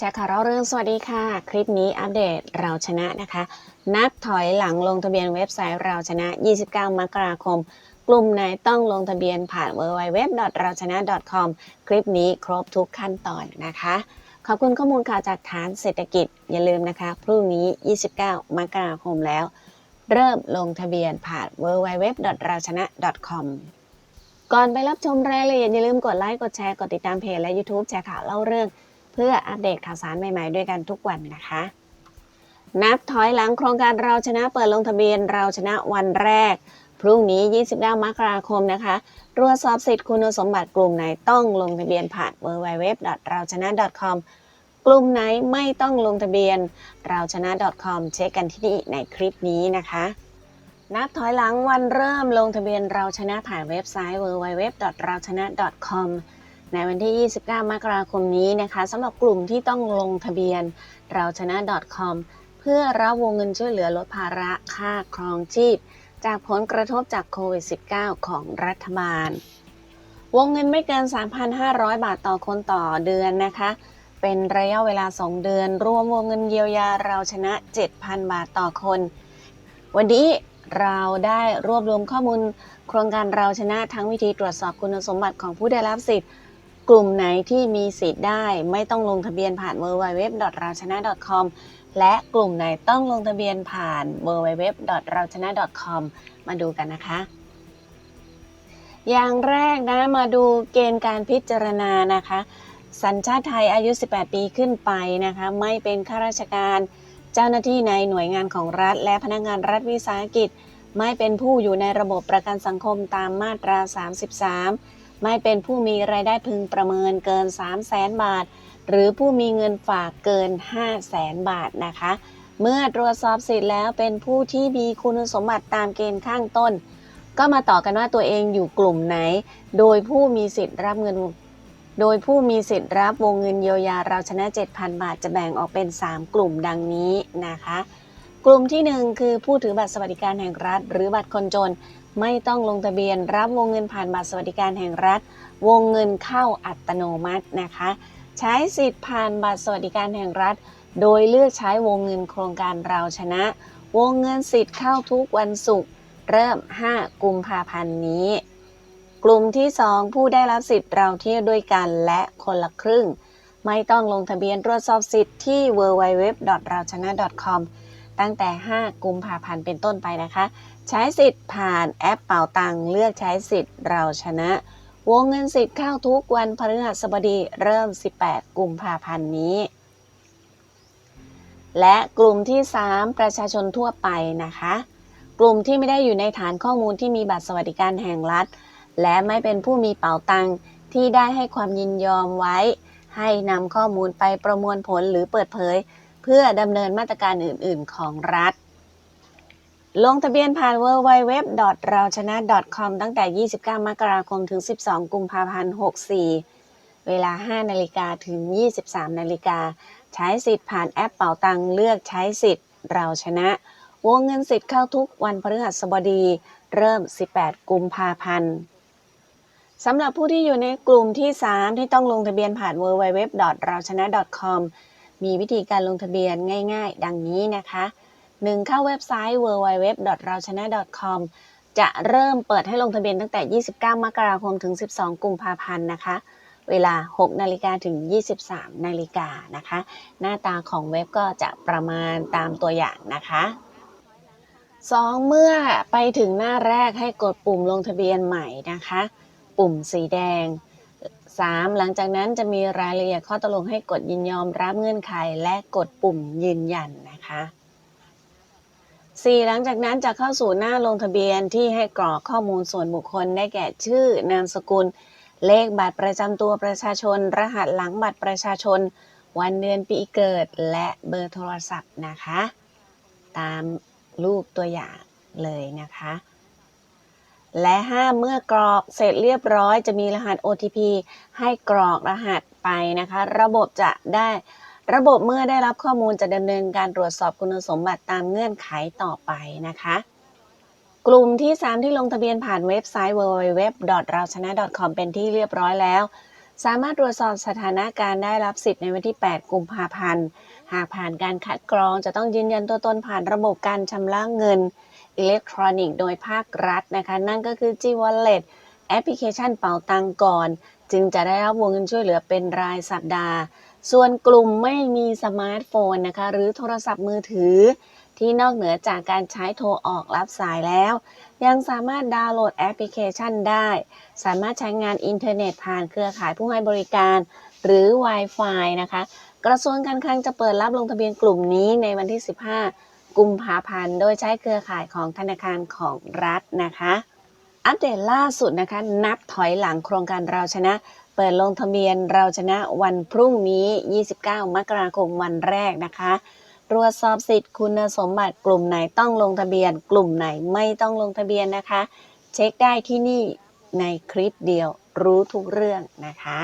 แชร์ข่าวเราเรื่องสวัสดีค่ะ คลิปนี้อัปเดตเราชนะนะคะ นับถอยหลังลงทะเบียนเว็บไซต์เราชนะ 29 มกราคม กลุ่มไหนต้องลงทะเบียนผ่าน www เราชนะ com คลิปนี้ครบทุกขั้นตอนนะคะ ขอบคุณข้อมูลข่าวจากฐานเศรษฐกิจอย่าลืมนะคะ พรุ่งนี้ 29 มกราคมแล้ว เริ่มลงทะเบียนผ่าน www เราชนะ com ก่อนไปรับชมรายละเอียดอย่าลืมกดไลค์กดแชร์กดติดตามเพจและ YouTube แชร์ข่าวเล่าเรื่อง พื่ออัปเดตข่าวสารใหม่ ๆ ด้วยกันทุกวันนะคะ นับถอยหลังโครงการเราชนะเปิดลงทะเบียนเราชนะวันแรก พรุ่งนี้ 29 มกราคมนะคะตรวจสอบสิทธิ์คุณสมบัติกลุ่มไหนต้องลงทะเบียนผ่าน www เราชนะ com กลุ่มไหนไม่ต้องลงทะเบียน เราชนะ com เช็คกันที่นี่ในคลิปนี้นะคะ นับถอยหลังวันเริ่มลงทะเบียนเราชนะผ่านเว็บไซต์ www เราชนะ com ในวันที่ 29 มกราคมนี้นะคะสำหรับกลุ่มที่ต้องลงทะเบียน เราชนะ .com เพื่อรับวงเงินช่วยเหลือลดภาระค่าครองชีพ จากผลกระทบจากโควิด -19 ของรัฐบาล วงเงินไม่เกิน 3,500 บาทต่อคนต่อเดือนนะคะ เป็นระยะเวลา 2 เดือน รวมวงเงินเยียวยาเราชนะ 7,000 บาทต่อคน วันนี้เราได้รวบรวมข้อมูล โครงการเราชนะทั้งวิธีตรวจสอบคุณสมบัติของผู้ได้รับสิทธิ์ กลุ่มไหนที่มีสิทธิ์ได้ไม่ต้องลงทะเบียนผ่าน www เราชนะ com และกลุ่มไหนต้องลงทะเบียนผ่าน www เราชนะ com มาดูกันนะคะ อย่างแรกนะมาดูเกณฑ์การพิจารณานะคะ สัญชาติไทยอายุ 18 ปีขึ้นไปนะคะ ไม่เป็นข้าราชการเจ้าหน้าที่ในหน่วยงานของรัฐ และพนักงานรัฐวิสาหกิจ ไม่เป็นผู้อยู่ในระบบประกันสังคมตามมาตรา 33 ไม่เป็นผู้มีรายได้พึงประเมินเกิน 3 0 0แสนบาท หรือผู้มีเงินฝากเกิน 5 0 0แสนบาทนะคะ เมื่อตรวจสอบสิทธิ์แล้วเป็นผู้ที่มีคุณสมบัติตามเกณฑ์ข้างต้น ก็มาต่อกันว่าตัวเองอยู่กลุ่มไหน โดยผู้มีสิทธิ์รับเงิน โดยผู้มีสิทธิ์รับวงเงินเยียวยาเราชนะ 7,000 บาทจะแบ่งออกเป็น 3 กลุ่มดังนี้นะคะ ลุ่มที่ 1 คือผู้ถือบัตรสวัสดิการแห่งรัฐ หรือบัตรคนจน ไม่ต้องลงทะเบียนรับวงเงินผ่านบัตรสวัสดิการแห่งรัฐ วงเงินเข้าอัตโนมัตินะคะ ใช้สิทธิ์ผ่านบัตรสวัสดิการแห่งรัฐ โดยเลือกใช้วงเงินโครงการเราชนะ วงเงินสิทธิ์เข้าทุกวันศุกร์เริ่ม 5 กุมภาพันธ์นี้ กลุ่มที่ 2 ผู้ได้รับสิทธิ์เราเที่ยวด้วยกันและคนละครึ่ง ไม่ต้องลงทะเบียนตรวจสอบสิทธิ์ที่ www ตั้งแต่ 5 กุมภาพันธ์เป็นต้นไปนะคะ ใช้สิทธิ์ผ่านแอปเป่าตังเลือกใช้สิทธิ์เราชนะ วงเงินสิทธิ์เข้าทุกวันพฤหัสบดีเริ่ม 18 กุมภาพันธ์นี้ และกลุ่มที่ 3 ประชาชนทั่วไปนะคะ กลุ่มที่ไม่ได้อยู่ในฐานข้อมูลที่มีบัตรสวัสดิการแห่งรัฐ และไม่เป็นผู้มีเป๋าตังที่ได้ให้ความยินยอมไว้ ให้นำข้อมูลไปประมวลผลหรือเปิดเผย พื่อดำเนินมาตรการอื่น ๆ ของรัฐ ลงทะเบียนผ่าน www เราชนะ com ตั้งแต่ 29 มกราคม ถึง 12 กุมภาพันธ์ 64 เวลา 5 นาฬิกาถึง 23 นาฬิกา ใช้สิทธิ์ผ่านแอปเป๋าตังเลือกใช้สิทธิ์ เราชนะ วงเงินสิทธิ์เข้าทุกวันพฤหัสบดี เริ่ม 18 กุมภาพันธ์สำหรับผู้ที่อยู่ในกลุ่มที่ 3 ที่ต้องลงทะเบียนผ่าน www เราชนะ com มีวิธีการลงทะเบียนง่ายๆ ดังนี้นะคะ 1. เข้าเว็บไซต์ www เราชนะ com จะเริ่มเปิดให้ลงทะเบียนตั้งแต่ 29 มกราคมถึง 12 กุมภาพันธ์นะคะ เวลา 6 นาฬิกาถึง 23 นาฬิกานะคะ หน้าตาของเว็บก็จะประมาณตามตัวอย่างนะคะ 2. เมื่อไปถึงหน้าแรกให้กดปุ่มลงทะเบียนใหม่นะคะ ปุ่มสีแดง 3. หลังจากนั้นจะมีรายละเอียดข้อตกลงให้กดยินยอมรับเงื่อนไขและกดปุ่มยืนยันนะคะ 4. หลังจากนั้นจะเข้าสู่หน้าลงทะเบียนที่ให้กรอกข้อมูลส่วนบุคคลได้แก่ชื่อนามสกุล เลขบัตรประจำตัวประชาชน รหัสหลังบัตรประชาชน วันเดือนปีเกิด และเบอร์โทรศัพท์นะคะ ตามรูปตัวอย่างเลยนะคะ และห้าเมื่อกรอกเสร็จเรียบร้อยจะมีรหัส OTP ให้กรอกรหัสไปนะคะ ระบบจะได้ระบบเมื่อได้รับข้อมูลจะดำเนินการตรวจสอบคุณสมบัติตามเงื่อนไขต่อไปนะคะ กลุ่มที่ 3 ที่ลงทะเบียนผ่านเว็บไซต์ www เราชนะ com เป็นที่เรียบร้อยแล้ว สามารถตรวจสอบสถานะการได้รับสิทธิ์ในวันที่ 8 กุมภาพันธ์ หากผ่านการคัดกรองจะต้องยืนยันตัวตนผ่านระบบการชำระเงิน อิเล็กทรอนิกส์โดยภาครัฐนะคะ นั่นก็คือ G Wallet แอปพลิเคชันเป๋าตังก่อน จึงจะได้รับวงเงินช่วยเหลือเป็นรายสัปดาห์ ส่วนกลุ่มไม่มีสมาร์ทโฟนนะคะ หรือโทรศัพท์มือถือ ที่นอกเหนือจากการใช้โทรออกรับสายแล้ว ยังสามารถดาวน์โหลดแอปพลิเคชันได้ สามารถใช้งานอินเทอร์เน็ตผ่านเครือข่ายผู้ให้บริการ หรือ Wi-Fi นะคะ กระทรวงการคลังจะเปิดรับลงทะเบียนกลุ่มนี้ในวันที่ 15 กุมภาพันธ์ โดยใช้เครือข่ายของธนาคารของรัฐนะคะ อัปเดตล่าสุดนะคะ นับถอยหลังโครงการเราชนะ เปิดลงทะเบียนเราชนะวันพรุ่งนี้ 29 มกราคมวันแรกนะคะตรวจสอบสิทธิ์คุณสมบัติกลุ่มไหนต้องลงทะเบียน กลุ่มไหนไม่ต้องลงทะเบียนนะคะ เช็คได้ที่นี่ในคลิปเดียวรู้ทุกเรื่องนะคะ